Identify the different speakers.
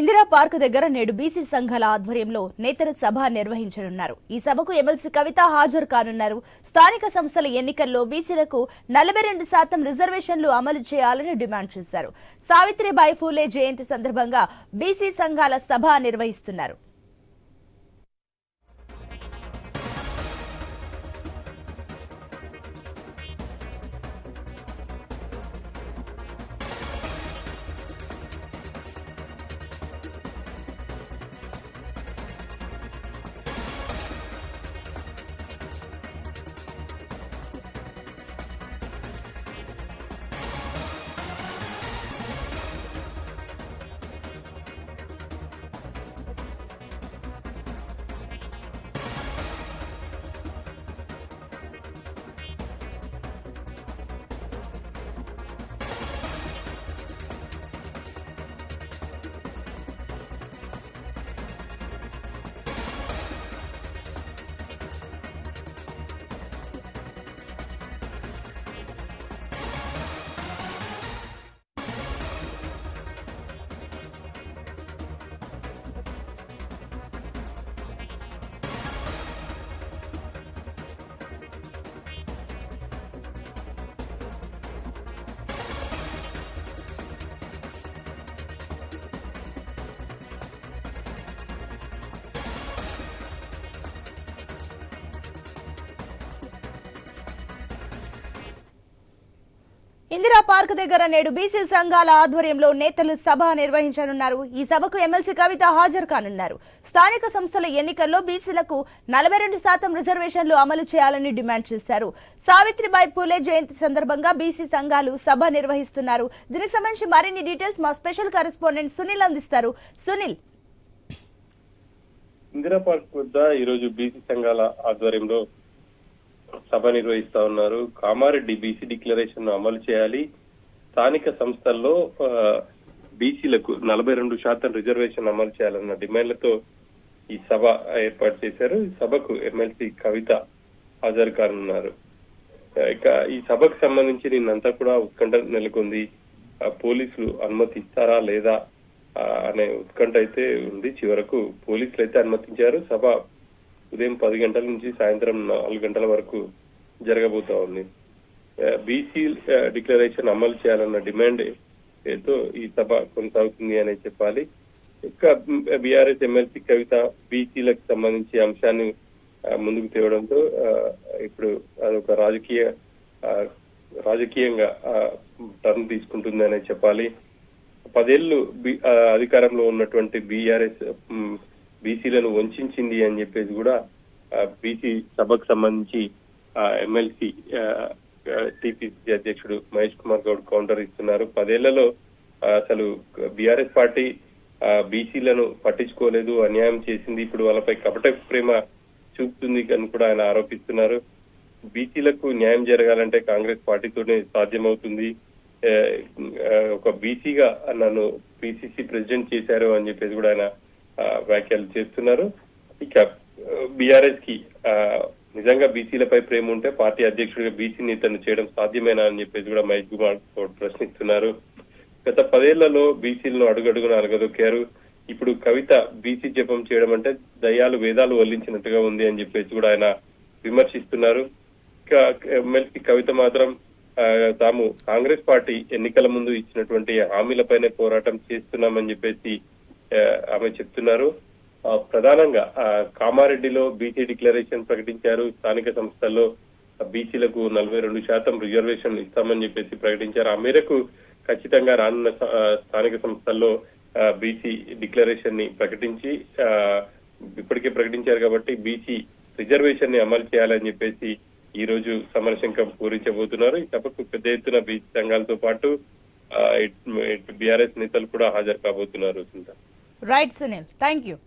Speaker 1: Indira park దగ్గర నేడు BC సంఘాల ఆధ్వర్యంలో నేతల సభ నిర్వహించనున్నారు. ఈ సభకు ఎమ్మెల్సీ కవిత హాజరు కానున్నారు. స్థానిక సంస్థల ఎన్నికల్లో బీసీలకు నలభై రెండు శాతం రిజర్వేషన్లు అమలు చేయాలని డిమాండ్ చేశారు. సావిత్రిబాయి ఫూలే జయంతి సందర్భంగా బీసీ సంఘాల సభ నిర్వహిస్తున్నారు. ఇందిరా పార్క్ దగ్గర నేడు బీసీ సంఘాల ఆధ్వర్యంలో నేతలు సభ నిర్వహించనున్నారు. ఈ సభకు ఎమ్మెల్సీ కవిత హాజరు కానున్నారు. స్థానిక సంస్థల ఎన్నికల్లో బీసీలకు నలభై రెండు శాతం రిజర్వేషన్లు అమలు చేయాలని డిమాండ్ చేశారు. సావిత్రిబాయి పూలే జయంతి సందర్భంగా బీసీ సంఘాలు సభ నిర్వహిస్తున్నారు. దీనికి సంబంధించి మరిన్ని డీటెయిల్స్ మా స్పెషల్ కరెస్పాండెంట్ సునీల్ అందిస్తారు. సునీల్.
Speaker 2: ఇందిరా పార్క్ వద్ద ఈరోజు బీసీ సంఘాల ఆధ్వర్యంలో సభ నిర్వహిస్తా ఉన్నారు. కామారెడ్డి బీసీ డిక్లరేషన్ అమలు చేయాలి. స్థానిక సంస్థల్లో ఆ, బీసీలకు నలభై రెండు శాతం రిజర్వేషన్ అమలు చేయాలన్న డిమాండ్లతో ఈ సభ ఏర్పాటు చేశారు. ఈ సభకు ఎమ్మెల్సీ కవిత హాజరు కానున్నారు. ఇక ఈ సభకు సంబంధించి నిన్నంతా కూడా ఉత్కంఠ నెలకొంది. ఆ, పోలీసులు అనుమతి ఇస్తారా లేదా అనే ఉత్కంఠ అయితే ఉంది. చివరకు పోలీసులు అయితే అనుమతించారు. సభ ఉదయం పది గంటల నుంచి సాయంత్రం నాలుగు గంటల వరకు జరగబోతా ఉంది. బీసీ డిక్లరేషన్ అమలు చేయాలన్న డిమాండ్ ఏదో ఈ సభ కొనసాగుతుంది అనే చెప్పాలి. ఇంకా బీఆర్ఎస్ ఎమ్మెల్సీ కవిత బీసీలకు సంబంధించి అంశాన్ని ముందుకు తేవడంతో ఆ, ఇప్పుడు అదొక రాజకీయ ఆ, రాజకీయంగా టర్న్ తీసుకుంటుందనే చెప్పాలి. పదేళ్ళు బి- ఆ, అధికారంలో ఉన్నటువంటి బీఆర్ఎస్ బీసీలను వంచింది అని చెప్పేసి కూడా బీసీ సభకు సంబంధించి ఎమ్మెల్సీ టీపీసీ అధ్యక్షుడు మహేష్ కుమార్ గౌడ్ కౌంటర్ ఇస్తున్నారు. పదేళ్ళలో అసలు బీఆర్ఎస్ పార్టీ బీసీలను పట్టించుకోలేదు అన్యాయం చేసింది. ఇప్పుడు వాళ్ళపై కపట ప్రేమ చూపుతుంది అని కూడా ఆయన ఆరోపిస్తున్నారు. బీసీలకు న్యాయం జరగాలంటే కాంగ్రెస్ పార్టీతోనే సాధ్యమవుతుంది. ఒక బీసీగా నన్ను పిసిసి ప్రెసిడెంట్ చేశారు అని చెప్పేసి కూడా ఆయన వ్యాఖ్యలు చేస్తున్నారు. ఇక బీఆర్ఎస్కి ఆ, నిజంగా బీసీలపై ప్రేమ ఉంటే పార్టీ అధ్యక్షుడిగా బీసీ నేతను చేయడం సాధ్యమేనా అని చెప్పేసి కూడా మహేష్ కుమార్ ప్రశ్నిస్తున్నారు. గత పదేళ్ళలో బీసీలను అడుగడుగున అలగదొక్కారు ఇప్పుడు కవిత బీసీ జపం చేయడం అంటే దయాలు వేదాలు వల్లించినట్టుగా ఉంది అని చెప్పేసి కూడా ఆయన విమర్శిస్తున్నారు. ఎమ్మెల్సీ కవిత మాత్రం ఆ, తాము కాంగ్రెస్ పార్టీ ఎన్నికల ముందు ఇచ్చినటువంటి హామీలపైనే పోరాటం చేస్తున్నామని చెప్పేసి ఆమె చెప్తున్నారు. ఆ, ప్రధానంగా ఆ, కామారెడ్డిలో బీసీ డిక్లరేషన్ ప్రకటించారు. స్థానిక సంస్థల్లో బీసీలకు నలభై రెండు శాతం రిజర్వేషన్ ఇస్తామని చెప్పేసి ప్రకటించారు. ఆ మేరకు ఖచ్చితంగా రానున్న స్థానిక సంస్థల్లో బీసీ డిక్లరేషన్ని ప్రకటించి ఆ, ఇప్పటికే ప్రకటించారు కాబట్టి బీసీ రిజర్వేషన్ని అమలు చేయాలని చెప్పేసి ఈ రోజు సమరశంకం పూరించబోతున్నారు. ఈ సభకు పెద్ద ఎత్తున బీసీ సంఘాలతో పాటు బీఆర్ఎస్ నేతలు కూడా హాజరు కాబోతున్నారు
Speaker 1: Right, Sunil. Thank you.